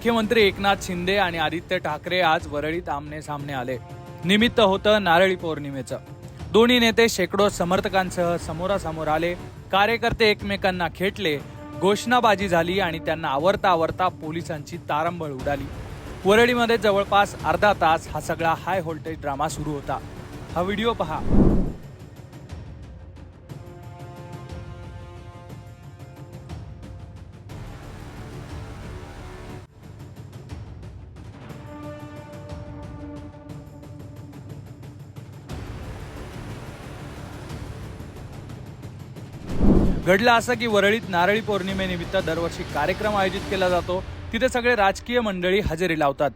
मुख्यमंत्री एकनाथ शिंदे आणि आदित्य ठाकरे आज वरळीत आमने सामने आले. निमित्त होतं नारळी पौर्णिमेचं. दोन्ही नेते शेकडो समर्थकांसह समोरासमोर आले. कार्यकर्ते एकमेकांना खेटले. घोषणाबाजी झाली आणि त्यांना आवरता आवरता पोलिसांची तारंबळ उडाली. वरळीमध्ये जवळपास अर्धा तास हा सगळा हाय व्होल्टेज ड्रामा सुरू होता. हा व्हिडिओ पहा. घडलं असं की वरळीत नारळी पौर्णिमेनिमित्त दरवर्षी कार्यक्रम आयोजित केला जातो. तिथे सगळे राजकीय मंडळी हजेरी लावतात.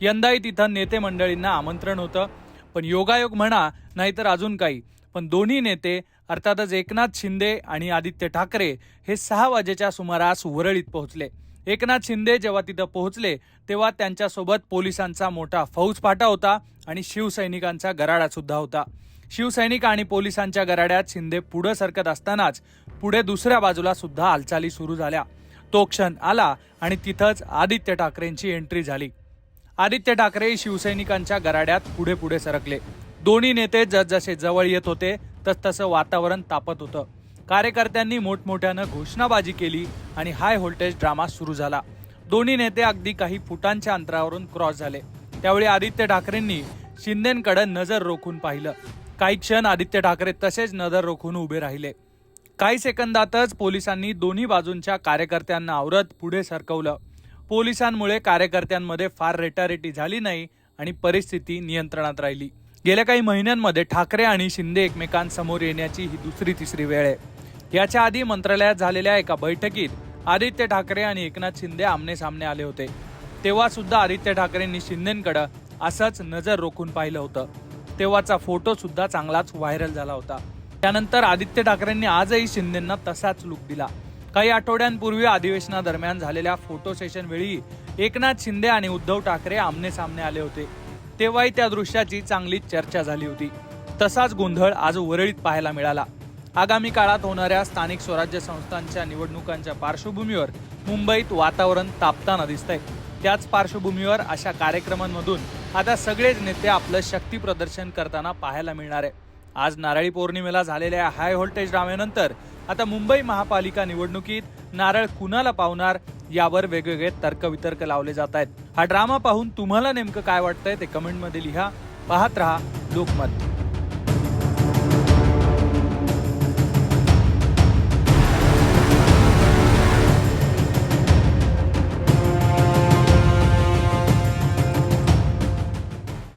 यंदाही तिथं नेते मंडळींना आमंत्रण होतं. पण योगायोग म्हणा नाहीतर अजून काही. पण दोन्ही नेते अर्थातच एकनाथ शिंदे आणि आदित्य ठाकरे हे सहा वाजेच्या सुमारास वरळीत पोहोचले. एकनाथ शिंदे जेव्हा तिथं पोहोचले तेव्हा त्यांच्यासोबत पोलिसांचा मोठा फौजफाटा होता आणि शिवसैनिकांचा गराडा सुद्धा होता. शिवसैनिक आणि पोलिसांच्या गराड्यात शिंदे पुढं सरकत असतानाच पुढे दुसऱ्या बाजूला सुद्धा हालचाली सुरू झाल्या. तो क्षण आला आणि तिथंच आदित्य ठाकरेंची एंट्री झाली. आदित्य ठाकरे शिवसैनिकांच्या गराड्यात पुढे पुढे सरकले. दोन्ही नेते जसजसे जवळ येत होते तसतसं वातावरण तापत होतं. कार्यकर्त्यांनी मोठमोठ्यानं घोषणाबाजी केली आणि हाय व्होल्टेज ड्रामा सुरू झाला. दोन्ही नेते अगदी काही फुटांच्या अंतरावरून क्रॉस झाले. त्यावेळी आदित्य ठाकरेंनी शिंदेकडे नजर रोखून पाहिलं. काही क्षण आदित्य ठाकरे तसेच नजर रोखून उभे राहिले. काही सेकंदातच पोलिसांनी दोन्ही बाजूंच्या कार्यकर्त्यांना आवरत पुढे सरकवलं. पोलिसांमुळे कार्यकर्त्यांमध्ये फार रेटारेटी झाली नाही आणि परिस्थिती नियंत्रणात राहिली. गेल्या काही महिन्यांमध्ये ठाकरे आणि शिंदे एकमेकांसमोर येण्याची ही दुसरी तिसरी वेळ आहे. याच्या आधी मंत्रालयात झालेल्या एका बैठकीत आदित्य ठाकरे आणि एकनाथ शिंदे आमने सामने आले होते. तेव्हा सुद्धा आदित्य ठाकरेंनी शिंदेकडे असंच नजर रोखून पाहिलं होतं. तेव्हाचा फोटो सुद्धा चांगलाच व्हायरल झाला होता. त्यानंतर आदित्य ठाकरेंनी आजही शिंदेंना तसाच लुक दिला. काही आठवड्यांपूर्वी अधिवेशनादरम्यान झालेल्या फोटो सेशन वेळी एकनाथ शिंदे आणि उद्धव ठाकरे आमने सामने आले होते. तेव्हाही त्या दृश्याची चांगलीच चर्चा झाली होती. तसाच गोंधळ आज वरळीत पाहायला मिळाला. आगामी काळात होणाऱ्या स्थानिक स्वराज्य संस्थांच्या निवडणुकांच्या पार्श्वभूमीवर मुंबईत वातावरण तापताना दिसतंय. त्याच पार्श्वभूमीवर अशा कार्यक्रमांमधून आता सगळेच नेते आपलं शक्ती प्रदर्शन करताना पाहायला मिळणार आहे. आज नारळी पौर्णिमेला झालेल्या हाय व्होल्टेज ड्रामेनंतर आता मुंबई महापालिका निवडणुकीत नारळ कुणाला पावणार यावर वेगवेगळे तर्कवितर्क लावले जात आहेत. हा ड्रामा पाहून तुम्हाला नेमकं काय वाटतंय ते कमेंटमध्ये लिहा. पाहत रहा लोकमत.